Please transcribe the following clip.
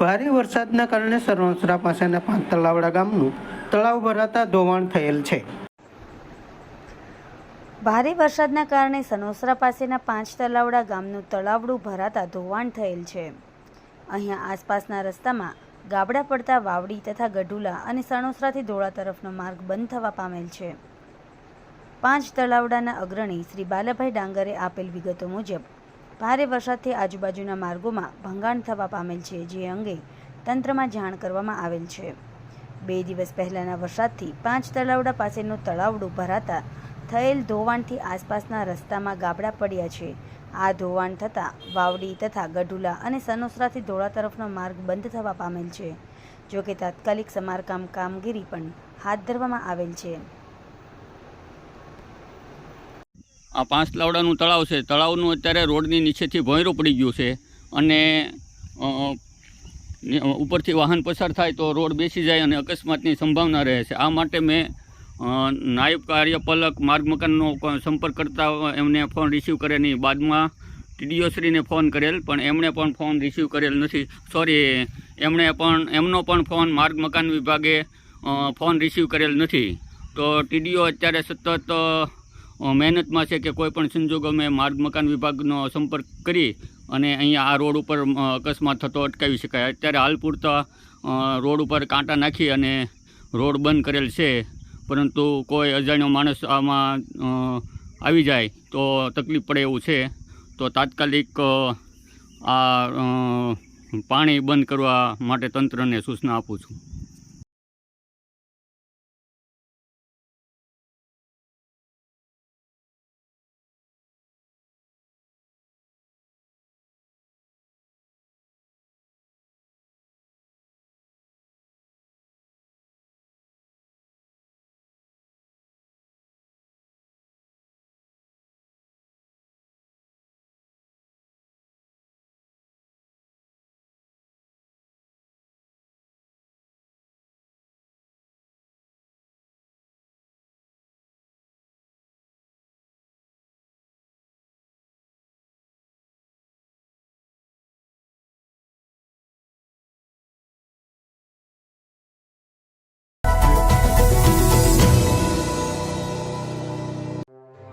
ભારે વરસાદના કારણે સરવણસરા પાસેના પાંચ તલાવડા ગામનું તળાવ ભરાતા ધોવાણ થયેલ છે. ભારે વરસાદના કારણે સનોસરા પાસેના પાંચ તલાવડા ગામનું તળાવડું ભરાતા ધોવાણ થયેલ છે. અહીંયા આસપાસના રસ્તામાં ગાબડા પડતા વાવડી તથા ગઢુલા અને સણોસરાથી ધોળા તરફનો માર્ગ બંધ થવા પામેલ છે. પાંચ તળાવડાના અગ્રણી શ્રી બાલાભાઈ ડાંગરે આપેલ વિગતો મુજબ ભારે વરસાદથી આજુબાજુના માર્ગોમાં ભંગાણ થવા પામેલ છે, જે અંગે તંત્રમાં જાણ કરવામાં આવેલ છે. બે દિવસ પહેલાંના વરસાદથી પાંચ તળાવડા પાસેનું તળાવડું ભરાતા થયેલ ધોવાણથી આસપાસના રસ્તામાં ગાબડા પડ્યા છે. આ ધોવાણ થતાં વાવડી તથા ગઢુલા અને સનોસરાથી ધોળા તરફનો માર્ગ બંધ થવા પામેલ છે, જોકે તાત્કાલિક સમારકામ કામગીરી પણ હાથ ધરવામાં આવેલ છે. આ પાંચ લાવડાનું તળાવ છે. તળાવનું અત્યારે રોડની નીચેથી ભોંયરું પડી ગયું છે અને ઉપરથી વાહન પસાર થાય તો રોડ બેસી જાય અને અકસ્માતની સંભાવના રહે છે. આ માટે મેં નાયબ કાર્યપાલક માર્ગ મકાનનો સંપર્ક કરતા એમને ફોન રિસીવ કરે નહીં. બાદમાં ટીડીઓશ્રીને ફોન કરેલ, પણ એમણે પણ ફોન રિસીવ કરેલ નથી. સોરી એમણે પણ, એમનો પણ ફોન માર્ગ મકાન વિભાગે ફોન રિસીવ કરેલ નથી. તો ટીડીઓ અત્યારે સતત મહેનતમાં છે કે કોઈ પણ સંજોગોમે માર્ગ મકાન વિભાગનો સંપર્ક કરી અને અહીંયા આ રોડ ઉપર અકસ્માત થતો અટકાવી શકાય. અત્યારે હાલ પૂરતા રોડ ઉપર કાંટા નાખી અને રોડ બંધ કરેલ છે. પરંતુ કોઈ અજાણ્યો માણસ આમાં આવી જાય તો તકલીફ પડે એવું છે. તો તાત્કાલિક આ પાણી બંધ કરવા માટે તંત્રને સૂચના આપું છું.